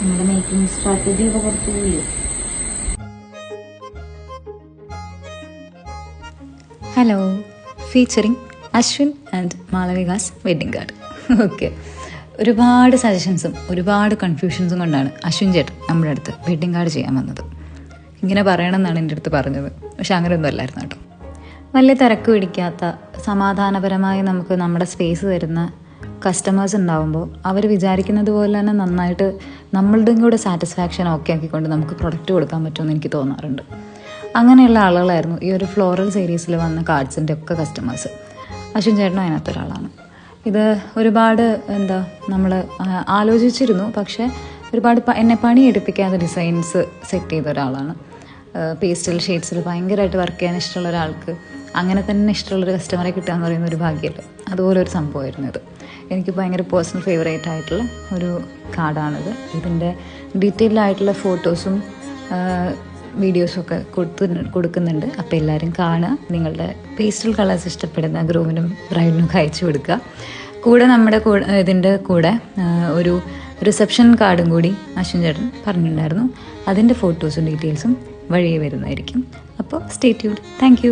നിങ്ങളുടെ making strategy ഒക്കെ കുറച്ച് പോയി hello featuring Ashwin and Malavika's wedding card okay ഒരുപാട് സജഷൻസും ഒരുപാട് കൺഫ്യൂഷൻസും കൊണ്ടാണ് അശ്വിൻ ചേട്ടൻ നമ്മുടെ അടുത്ത് വെഡിങ് കാർഡ് ചെയ്യാൻ വന്നത്. ഇങ്ങനെ പറയണമെന്നാണ് എന്റെ അടുത്ത് പറഞ്ഞത്. പക്ഷെ അങ്ങനെയൊന്നും അല്ലായിരുന്നു കേട്ടോ. വലിയ തിരക്ക് പിടിക്കാത്ത സമാധാനപരമായി നമുക്ക് നമ്മുടെ സ്പേസ് തരുന്ന കസ്റ്റമേഴ്സ് ഉണ്ടാവുമ്പോൾ അവർ വിചാരിക്കുന്നത് പോലെ തന്നെ നന്നായിട്ട് നമ്മളുടെയും കൂടെ സാറ്റിസ്ഫാക്ഷൻ ഓക്കെ ആക്കിക്കൊണ്ട് നമുക്ക് പ്രൊഡക്റ്റ് കൊടുക്കാൻ പറ്റുമെന്ന് എനിക്ക് തോന്നാറുണ്ട്. അങ്ങനെയുള്ള ആളുകളായിരുന്നു ഈ ഒരു ഫ്ലോറൽ സീരീസിൽ വന്ന കാർഡ്സിന്റെ ഒക്കെ കസ്റ്റമേഴ്സ് അശ്വിൻ ചേട്ടനും അതിനകത്തൊരാളാണ് ഇത് ഒരുപാട് എന്താ നമ്മൾ ആലോചിച്ചിരുന്നു. പക്ഷേ ഒരുപാട് എന്നെ പണി എടുപ്പിക്കാതെ ഡിസൈൻസ് സെറ്റ് ചെയ്ത ഒരാളാണ്. പേസ്റ്റൽ ഷെയ്ഡ്സിൽ ഭയങ്കരമായിട്ട് വർക്ക് ചെയ്യാൻ ഇഷ്ടമുള്ള ഒരാൾക്ക് അങ്ങനെ തന്നെ ഇഷ്ടമുള്ളൊരു കസ്റ്റമറെ കിട്ടുക എന്ന് പറയുന്ന ഒരു ഭാഗ്യമല്ലേ? അതുപോലെ ഒരു സംഭവമായിരുന്നു ഇത്. എനിക്ക് ഭയങ്കര പേഴ്സണൽ ഫേവറേറ്റ് ആയിട്ടുള്ള ഒരു കാർഡാണിത്. ഇതിന്റെ ഡീറ്റെയിൽഡ് ആയിട്ടുള്ള ഫോട്ടോസും വീഡിയോസും ഒക്കെ കൊടുത്തു കൊടുക്കുന്നുണ്ട്. അപ്പോൾ എല്ലാവരും കാണുക. നിങ്ങളുടെ പേസ്റ്റൽ കളേഴ്സ് ഇഷ്ടപ്പെടുന്ന ഗ്രൂമിനും ബ്രൈഡിനും അയച്ചു കൊടുക്കുക. കൂടെ നമ്മുടെ കൂടെ ഇതിന്റെ കൂടെ ഒരു റിസപ്ഷൻ കാർഡും കൂടി അശ്വിൻ ചേട്ടൻ പറഞ്ഞിട്ടുണ്ടായിരുന്നു. അതിന്റെ ഫോട്ടോസും ഡീറ്റെയിൽസും വഴിയെ വരുന്നതായിരിക്കും. അപ്പോൾ സ്റ്റേ ട്യൂഡ് താങ്ക്